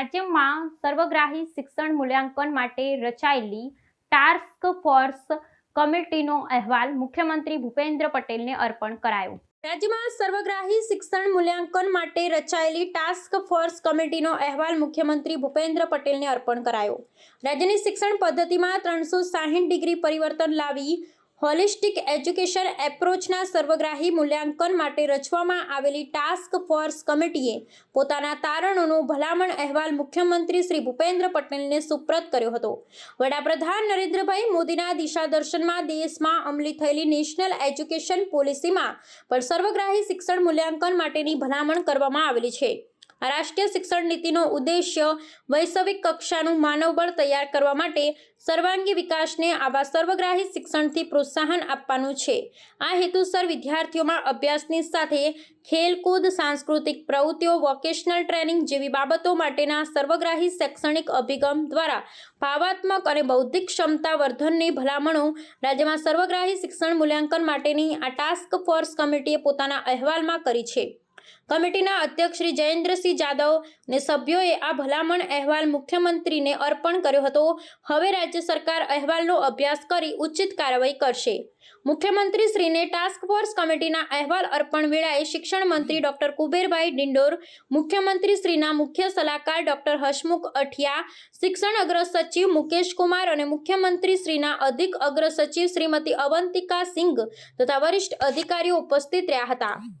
રાજ્યમાં સર્વગ્રાહી શિક્ષણ મૂલ્યાંકન માટે રચાયેલી ટાસ્ક ફોર્સ કમિટીનો અહેવાલ મુખ્યમંત્રી ભૂપેન્દ્ર પટેલને અર્પણ કરાયો. રાજ્યમાં સર્વગ્રાહી શિક્ષણ મૂલ્યાંકન માટે રચાયેલી ટાસ્ક ફોર્સ કમિટીનો અહેવાલ મુખ્યમંત્રી ભૂપેન્દ્ર પટેલને અર્પણ કરાયો. રાજ્યની શિક્ષણ પદ્ધતિમાં ત્રણસો ડિગ્રી પરિવર્તન લાવી હોલિસ્ટિક એજ્યુકેશન એપ્રોચના સર્વગ્રાહી મૂલ્યાંકન માટે રચવામાં આવેલી ટાસ્ક ફોર્સ કમિટીએ પોતાના તારણોનો ભલામણ અહેવાલ મુખ્યમંત્રી શ્રી ભૂપેન્દ્ર પટેલને સુપ્રત કર્યો હતો. વડાપ્રધાન નરેન્દ્રભાઈ મોદીના દિશાદર્શનમાં દેશમાં અમલી થયેલી નેશનલ એજ્યુકેશન પોલિસીમાં પણ સર્વગ્રાહી શિક્ષણ મૂલ્યાંકન માટેની ભલામણ કરવામાં આવેલી છે. આ રાષ્ટ્રીય શિક્ષણ નીતિનો ઉદ્દેશ્ય વૈશ્વિક કક્ષાનું માનવબળ તૈયાર કરવા માટે સર્વાંગી વિકાસને આવા સર્વગ્રાહી શિક્ષણથી પ્રોત્સાહન આપવાનું છે. આ હેતુસર વિદ્યાર્થીઓમાં અભ્યાસની સાથે ખેલકૂદ, સાંસ્કૃતિક પ્રવૃત્તિઓ, વોકેશનલ ટ્રેનિંગ જેવી બાબતો માટેના સર્વગ્રાહી શૈક્ષણિક અભિગમ દ્વારા ભાવાત્મક અને બૌદ્ધિક ક્ષમતા વર્ધનની ભલામણો રાજ્યમાં સર્વગ્રાહી શિક્ષણ મૂલ્યાંકન માટેની આ ટાસ્ક ફોર્સ કમિટીએ પોતાના અહેવાલમાં કરી છે. કમિટીના અધ્યક્ષ શ્રી જયેન્દ્રસિંહ જાદવ અને સભ્યોએ આ ભલામણ અહેવાલ મુખ્યમંત્રીને અર્પણ કર્યો હતો. હવે રાજ્ય સરકાર અહેવાલનો અભ્યાસ કરી ઉચિત કાર્યવાહી કરશે. મુખ્યમંત્રી શ્રીને ટાસ્ક ફોર્સ કમિટીના અહેવાલ અર્પણ વેળાએ શિક્ષણ મંત્રી ડોક્ટર કુબેરભાઈ ડિંડોર મુખ્યમંત્રી શ્રીના મુખ્ય સલાહકાર ડોક્ટર હસમુખ અઠિયા, શિક્ષણ અગ્ર સચિવ મુકેશ કુમાર અને મુખ્યમંત્રી શ્રીના અધિક અગ્ર સચિવ શ્રીમતી અવંતિકા સિંઘ તથા વરિષ્ઠ અધિકારીઓ ઉપસ્થિત રહ્યા હતા.